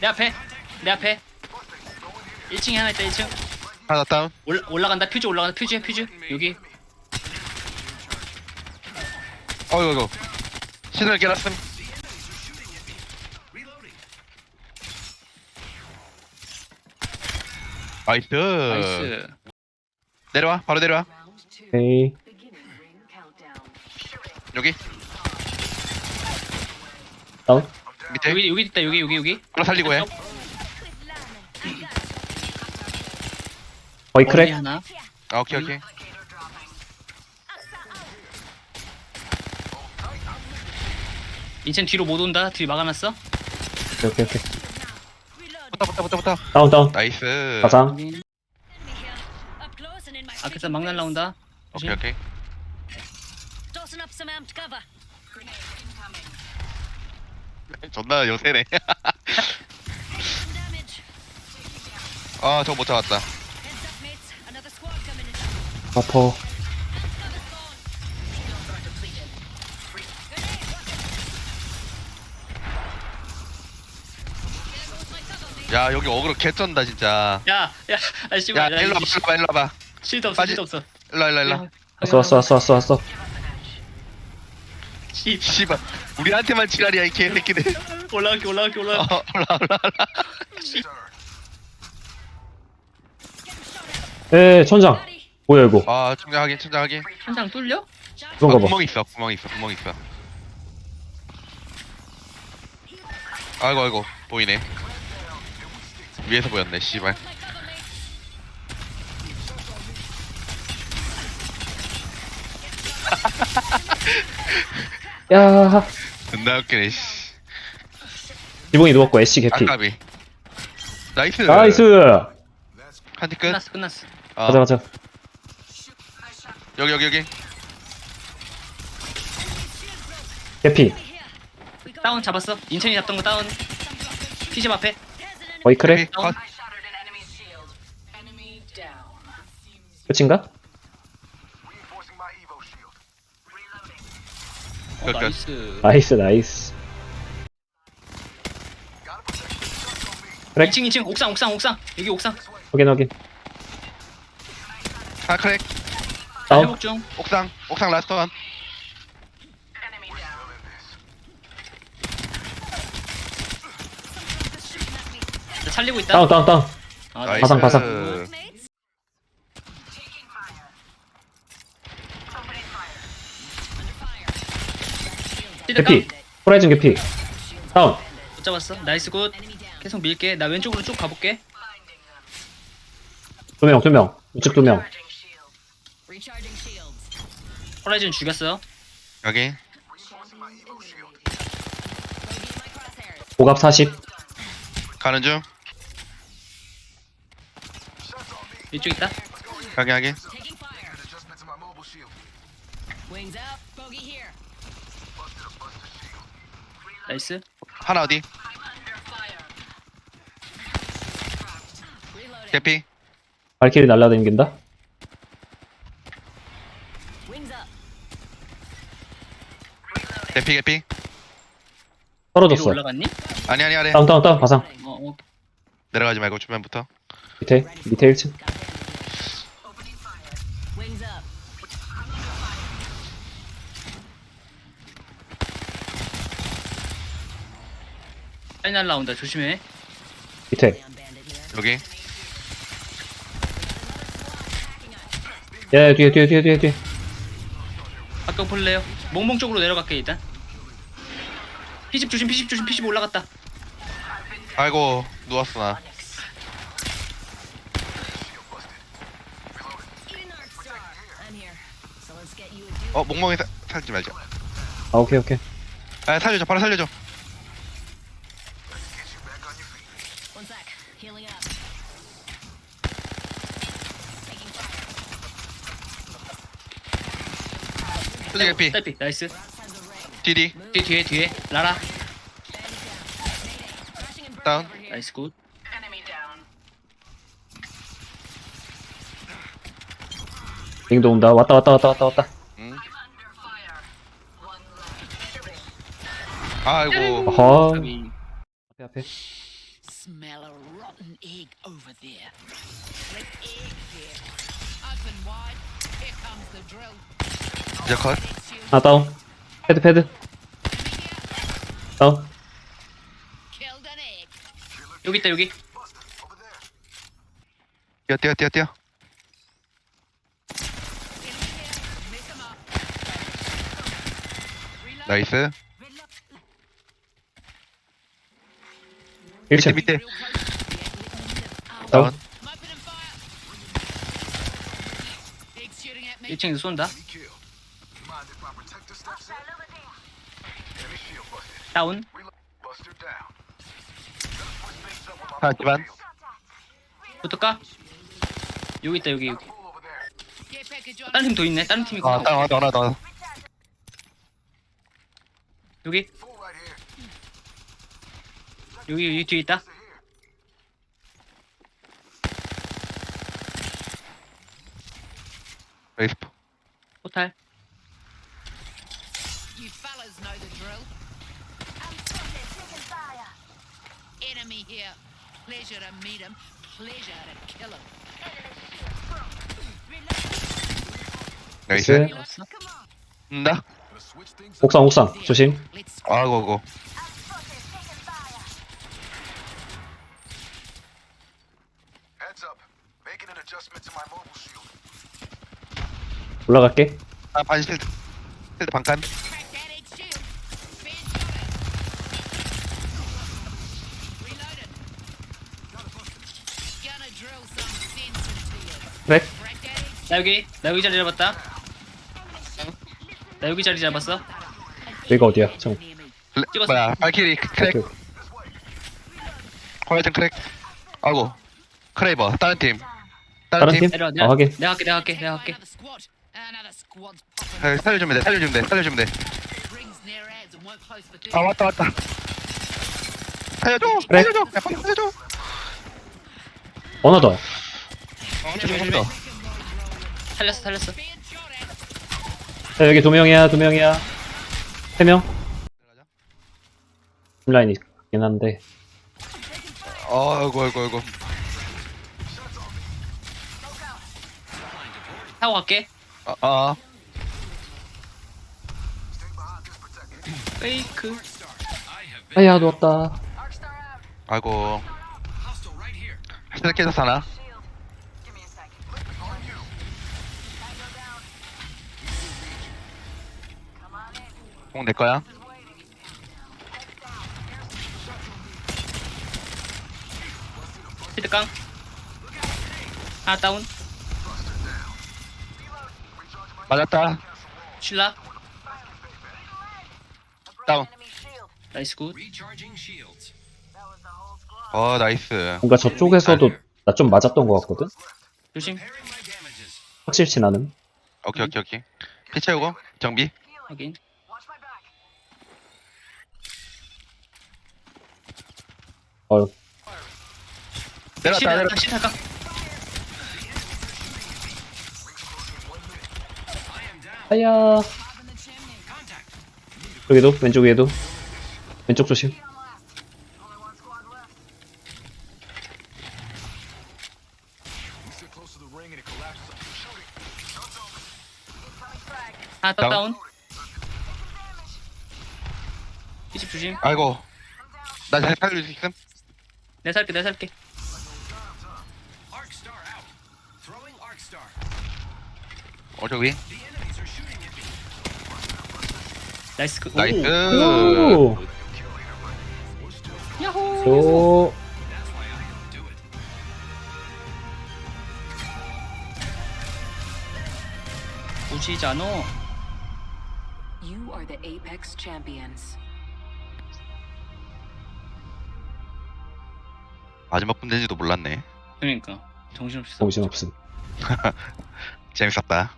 내 앞에 내 앞에 1층에 하나 있다 1층 하나 다운. 올라, 올라간다 퓨즈 올라간다 퓨즈야 퓨즈 여기 어이구, 이거. 신을 깨놨음. 나이스. 나이스 내려와, 바로 내려와. 오케이. 여기, 다운. 밑에. 여기 여기 있다 여기 여기 여기 하나 살리고 해. 머리 크랙. 하나 아, 오케이, 오케이. 인첸 뒤로 못 온다 뒤 막아놨어 오케이, 오케이, 오케이. 붙어, 붙어, 붙어, 붙어. 다운, 다운. 나이스. 가상. 여기. 아크사 막 날라온다 오케이, 오케이. Tossing up some amped cover. 존나 요새네. Some damage. 아, 저거 못 잡았다. 아퍼. 야, 여기 어그로 개쩐다, 진짜. 야 야 아씨 야, 일로 와봐, 일로 와봐, 일로 와봐. 실드 없어 빠지- 실드 없어 일로 와, 일로 와, 일로 와. 왔어, 왔어, 왔어, 왔어, 왔어. 씨 씨발. 우리한테만 지랄이야, 이 개새끼들. 올라갈게 올라갈게 어, 올라갈게 올라, 올라, 올라. 에, 천장. 뭐야, 이거. 아, 충장하긴, 충장하긴. 한장 뚫려? 아, 그런가 봐. 구멍 있어, 구멍 있어, 구멍 있어. 아이고, 아이고, 보이네. 위에서 보였네, 씨발. 야, 존나 웃기네, 씨. 지붕이 누웠고, 애쉬 개피. 아까비. 나이스. 나이스! 한티 끝. 끝났어 끝났어 어, 가자, 가자. 여기, 여기, 여기. 개피. 다운 잡았어 인첸이 잡던 거 다운 피집 앞에. 거의 크랙. 여기, 컷. 끝인가? 어 끝, 끝. 나이스 나이스, 나이스. 크랙. 2층 2층 옥상 옥상 옥상 여기 옥상 확인, 확인. 하나 크랙. 다운. 회복 중 옥상, 옥상 라스트 원. 나 살리고 있다 다운, 다운, 다운. 아, 나이스. 가상, 가상. Mates. 실드 개피. 호라이즌 개피. 다운. 못 잡았어 나이스 굿 계속 밀게 나 왼쪽으로 쭉 가볼게 두 명, 두 명. 우측 두 명. Recharging shields. 호라이즌 죽였어 여기. 고갑 40. 가는 중. 이쪽 있다 가게, 하게. Taking fire. Wings up. Bogey here. 나이스 하나 어디? 개피. 발키리 up. 개피, 개피. 위로 떨어졌어. 올라갔니? 아니, 아니, 아래. 다운, 다운, 다운. 가상. 어, 어. 내려가지 말고 주변부터. 밑에, 밑에 1층. 빨리 날라온다 조심해 밑에. 여기. 야, 뒤에, 뒤에, 뒤에, 뒤에, 뒤에. 아까 볼래요? 몽몽 쪽으로 내려갈게 일단 피집 조심 피집 조심 피집 올라갔다 아이고, 누웠어, 나. Eden Arc Star. I'm here. So let's get you a view. 어, 멍멍이 사, 살지 말자. 아, 오케이, 오케이. 아, 살려줘, 바로 살려줘. One sec. Healing up. Taking fire. 수지 개피. 딸피 나이스. 디디. 뒤에 뒤에 뒤에 라라 다운. 나이스 굿 링도 온다. 왔다, 왔다, 왔다, 왔다, 왔다. 응. 아이고. 어허. 앞에, 앞에. Smell a rotten egg over there. An egg there. Open wide. Here comes the drill. 이제 컷. 하나 다운. 패드, 패드. 다운. Killed an egg. 여기 있다 여기 뛰어 뛰어 뛰어 뛰어. Mess 'em up. 나이스 Reload. 1층. 밑에. 다운. Me. 1층에서 쏜다 다운 하나 집안 붙을까? 여기 있다 여기 여기. 다른 팀 더 있네 다른 팀이 아 다운 하나 하나 다운 여기 여기 여기 뒤에 있다 나이스 포탈 You fellas know the drill. Enemy here. Pleasure to meet him. Pleasure to kill him. 나이스 나이스. 잡았어 나 옥상, 옥상. 조심. Let's 아고 고 Heads up. Making an adjustment to my mobile shield. 올라갈게. 아 반 실드 실드 반칸. 그래. 나 여기 나 여기 자리 잡았다 나 여기 자리 잡았어 여기가 어디야? 참. 찍었어. 뭐야 발키리 크랙. 화이팅 크랙 아고 크레이버 다른 팀 다른, 다른 팀, 팀? 내려와 아, 내가 확인. 내가 할게 내가 할게 내가 할게 살- 살려주면 돼 살려주면 돼 살려주면 돼아 for 30. 왔다 왔다 살려줘 그래. 살려줘 야 빨리 살려줘 어나 더. 조심해 조심해 살렸어 살렸어. 자, 여기 두 명이야, 두 명이야. 세 명. 라인이 있긴 한데. 어이구 어이구 어이구 타고 갈게 어, 어. 페이크. 아야, 누웠다. 아이고. 실드 깨졌어 하나? 공 내 거야? 히드 깡. 하나 다운 맞았다. 쉴라? 다운. 나이스 굿. 어 나이스. 뭔가 저쪽에서도 나 좀 맞았던 것 같거든? 조심. 확실치 나는. 오케이 오케이 오케이. 피 채우고 정비. 확인. 어, 내려왔다 실 내려왔다. 실 할까 아야. 여기도, 왼쪽 위에도. 왼쪽 조심. 하나 더 다운. 다운 피집 조심 아이고 나잘 살릴 수 있음? 내 살게 내 살게 오른쪽 위 나이스 굿 나이스 오! 오! 우지잖아 You are the Apex champions. 마지막 분인지도 몰랐네 그러니까 정신없어 정신없음. 재밌었다